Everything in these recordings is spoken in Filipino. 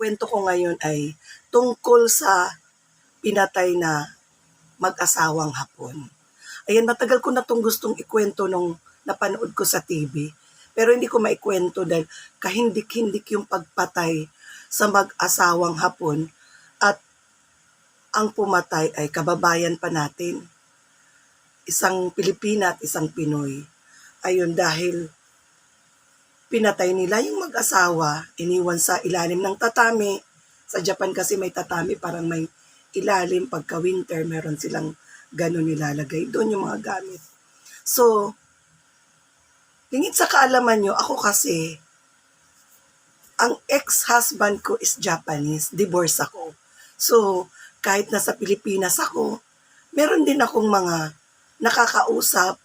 kwento ko ngayon ay tungkol sa pinatay na mag-asawang hapon. Ayan, matagal ko na itong gustong ikwento nung napanood ko sa TV. Pero hindi ko maikwento dahil kahindik-hindik yung pagpatay sa mag-asawang hapon at ang pumatay ay kababayan pa natin. Isang Pilipina at isang Pinoy. Ayun, dahil pinatay nila yung mag-asawa, iniwan sa ilalim ng tatami. Sa Japan kasi may tatami, parang may ilalim pagka winter, meron silang ganun nilalagay. Doon yung mga gamit. So, lingit sa kaalaman nyo, ako kasi, ang ex-husband ko is Japanese, divorce ako. So, kahit nasa Pilipinas ako, meron din akong mga nakakausap,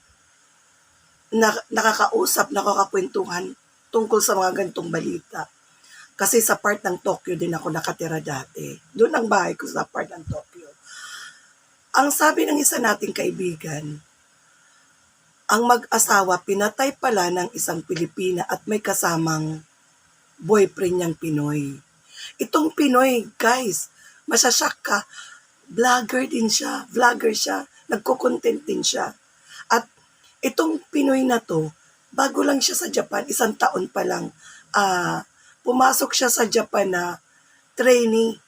na, nakakausap, nakakakwentuhan tungkol sa mga ganitong balita. Kasi sa part ng Tokyo din ako nakatira dati. Doon ang bahay ko sa part ng Tokyo. Ang sabi ng isa nating kaibigan, ang mag-asawa pinatay pala ng isang Pilipina at may kasamang boyfriend niyang Pinoy. Itong Pinoy, guys, masasyak ka, vlogger din siya, vlogger siya, nagko-content din siya. At itong Pinoy na to, bago lang siya sa Japan, isang taon pa lang, ah, pumasok siya sa Japan na trainee.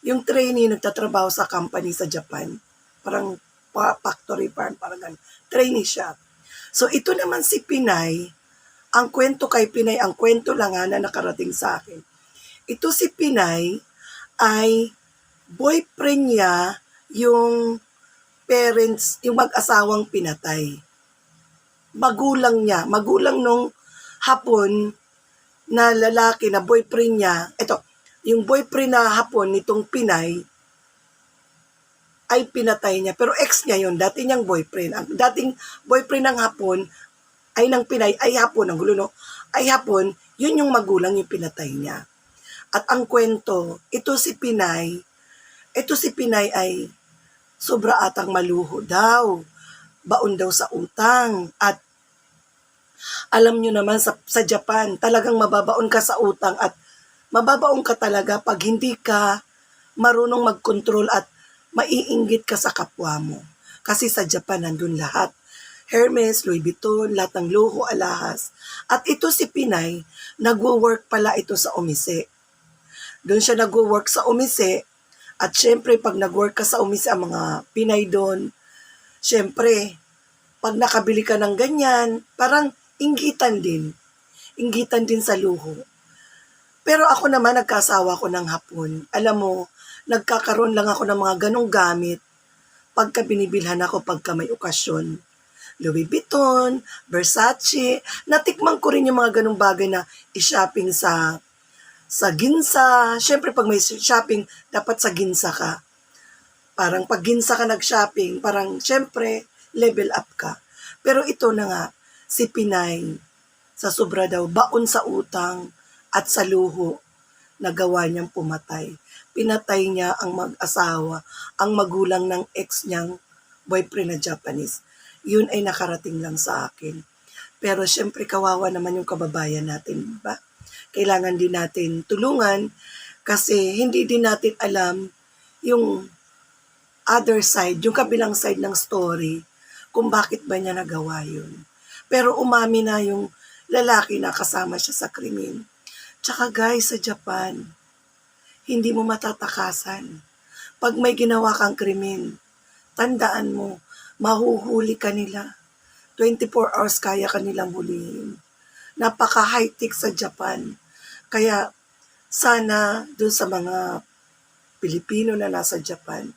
Yung trainee nagtatrabaho sa company sa Japan. Parang pa- factory farm, parang ganun. Trainee siya. So ito naman si Pinay, ang kwento kay Pinay, ang kwento lang nga na nakarating sa akin. Ito si Pinay ay boyfriend niya yung parents, yung mag-asawang pinatay. Magulang niya, magulang nung hapon na lalaki na boyfriend niya, ito, yung boyfriend na hapon nitong Pinay, ay pinatay niya. Pero ex niya yun, dati niyang boyfriend. Ang dating boyfriend ng hapon, ay ng Pinay, ay hapon, ang gulo no, ay hapon, yun yung magulang yung pinatay niya. At ang kwento, ito si Pinay, ito si Pinay ay sobra atang maluho daw. Baon daw sa utang. At alam nyo naman sa, sa Japan, talagang mababaon ka sa utang at mababaon ka talaga pag hindi ka marunong mag-control at maiinggit ka sa kapwa mo. Kasi sa Japan, nandun lahat. Hermes, Louis Vuitton, lahat ng luho, alahas. At ito si Pinay, nagwo-work pala ito sa Umise. Doon siya nagwo-work sa Umise. At syempre, pag nag-work ka sa Umise, ang mga Pinay doon, syempre, pag nakabili ka ng ganyan, parang inggitan din. Inggitan din sa luho. Pero ako naman, nagkasawa ko ng hapon. Alam mo, nagkakaroon lang ako ng mga ganong gamit pagka binibilhan ako pagka may okasyon. Louis Vuitton, Versace, natikman ko rin yung mga ganong bagay na i-shopping sa sa Ginsa. Siyempre, pag may shopping, dapat sa Ginsa ka. Parang pag Ginsa ka nag-shopping, parang siyempre, level up ka. Pero ito na nga, si Pinay, sa sobra daw, baon sa utang at sa luho, nagawa niyang pumatay. Pinatay niya ang mag-asawa, ang magulang ng ex niyang boyfriend na Japanese. Yun ay nakarating lang sa akin. Pero syempre kawawa naman yung kababayan natin, ba? Kailangan din natin tulungan kasi hindi din natin alam yung other side, yung kabilang side ng story, kung bakit ba niya nagawa yun. Pero umami na yung lalaki na kasama siya sa krimen. Tsaka guys, sa Japan, hindi mo matatakasan. Pag may ginawa kang krimen, tandaan mo, mahuhuli ka nila. 24 hours kaya kanilang hulihin. Napaka-high-tech sa Japan. Kaya sana dun sa mga Pilipino na nasa Japan,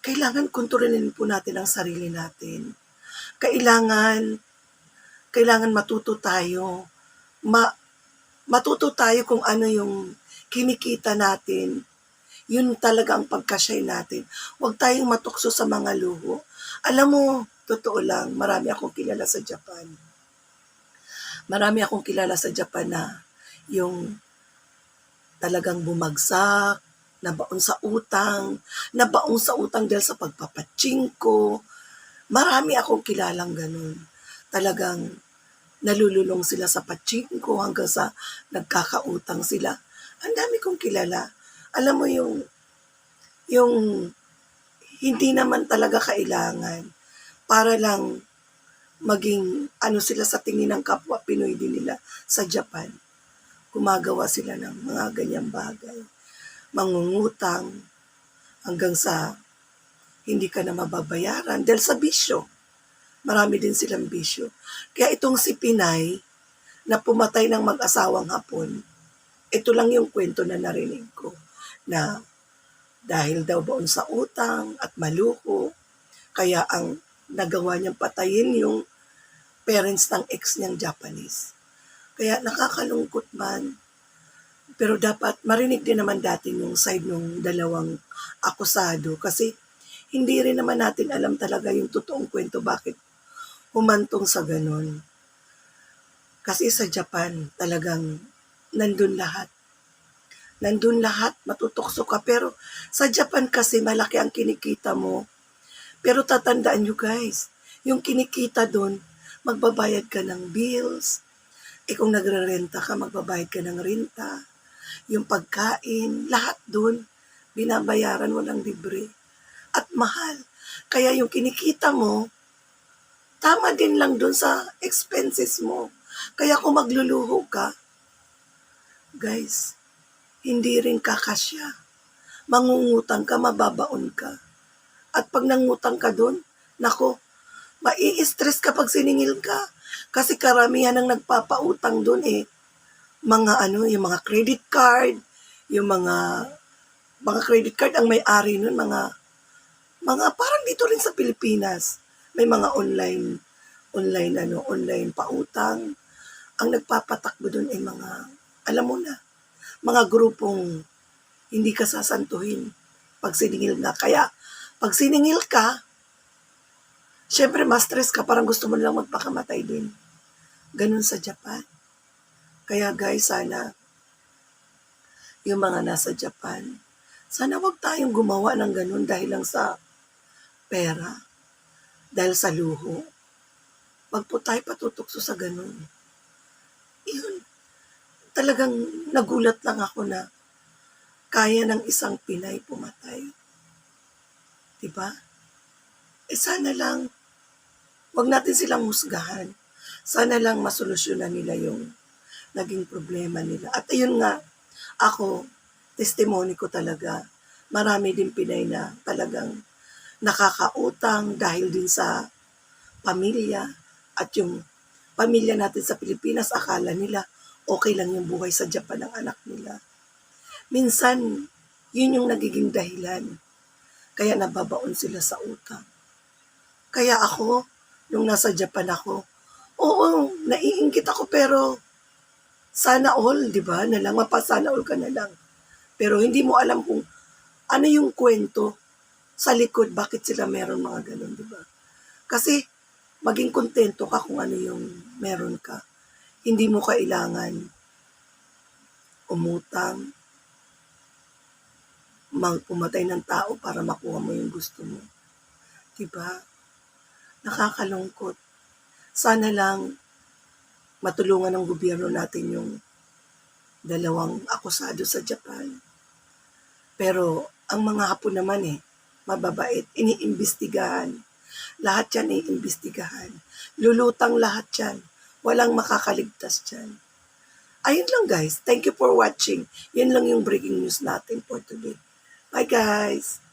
kailangan kontrolin po natin ang sarili natin. Kailangan, kailangan matuto tayo. Ma, matuto tayo kung ano yung kinikita natin. Yun talaga ang pagkasyay natin. Huwag tayong matukso sa mga luho. Alam mo, totoo lang, marami akong kilala sa Japan. Marami akong kilala sa Japan na yung talagang bumagsak, nabaon sa utang, nabaon sa utang dahil sa pagpapachingko. Marami akong kilalang ganun. Talagang nalululong sila sa pachinko hanggang sa nagkakautang sila. Ang dami kong kilala. Alam mo yung, yung hindi naman talaga kailangan para lang maging ano sila sa tingin ng kapwa Pinoy din nila sa Japan. Gumagawa sila ng mga ganyang bagay. Mangungutang hanggang sa hindi ka na mababayaran dahil sa bisyo. Marami din silang bisyo. Kaya itong si Pinay na pumatay ng mag-asawang hapon, ito lang yung kwento na narinig ko na dahil daw baon sa utang at maluho, kaya ang nagawa niyang patayin yung parents ng ex niyang Japanese. Kaya nakakalungkot man. Pero dapat marinig din naman dati yung side ng dalawang akusado kasi hindi rin naman natin alam talaga yung totoong kwento bakit humantong sa ganun. Kasi sa Japan talagang nandun lahat. Nandun lahat, matutokso ka. Pero sa Japan kasi malaki ang kinikita mo. Pero tatandaan nyo guys, yung kinikita doon, magbabayad ka ng bills. E kung nagre-renta ka, magbabayad ka ng renta. Yung pagkain, lahat doon, binabayaran mo ng libre. At mahal. Kaya yung kinikita mo, tama din lang doon sa expenses mo. Kaya kung magluluho ka, guys, hindi rin kakasya. Mangungutang ka, mababaon ka. At pag nangutang ka doon, nako, mai-stress ka pag siningil ka. Kasi karamihan ng nagpapautang doon eh, mga ano, yung mga credit card, yung mga mga credit card ang may-ari nun, mga mga parang dito rin sa Pilipinas. May mga online online ano, online pautang. Ang nagpapatakbo doon ay mga alam mo na, mga grupong hindi ka sasantuhin pag siningil na. Kaya, pag siningil ka, syempre mas stress ka, parang gusto mo nilang magpakamatay din. Ganun sa Japan. Kaya guys, sana yung mga nasa Japan, sana wag tayong gumawa ng ganun dahil lang sa pera, dahil sa luho. Wag po tayo patutokso sa ganun. Yun, talagang nagulat lang ako na kaya ng isang Pinay pumatay. Diba? Eh sana lang, wag natin silang husgahan. Sana lang masolusyonan nila yung naging problema nila. At ayun nga, ako, testimony ko talaga, marami din Pinay na talagang nakakautang dahil din sa pamilya at yung pamilya natin sa Pilipinas, akala nila okay lang yung buhay sa Japan ng anak nila. Minsan, yun yung nagiging dahilan. Kaya nababaon sila sa utang. Kaya ako, nung nasa Japan ako, oo, naiingit ako pero sana all, di ba? Na lang, mapasana all ka na lang. Pero hindi mo alam kung ano yung kwento sa likod, bakit sila meron mga ganun, di ba? Kasi maging kontento ka kung ano yung meron ka. Hindi mo kailangan umutang, pumatay ng tao para makuha mo yung gusto mo. Diba? Nakakalungkot. Sana lang matulungan ng gobyerno natin yung dalawang akusado sa Japan. Pero ang mga hapon naman eh, mababait, iniimbestigahan. Lahat yan iimbestigahan. Lulutang lahat yan. Walang makakaligtas dyan. Ayun lang guys. Thank you for watching. Yan lang yung breaking news natin for today. Bye guys!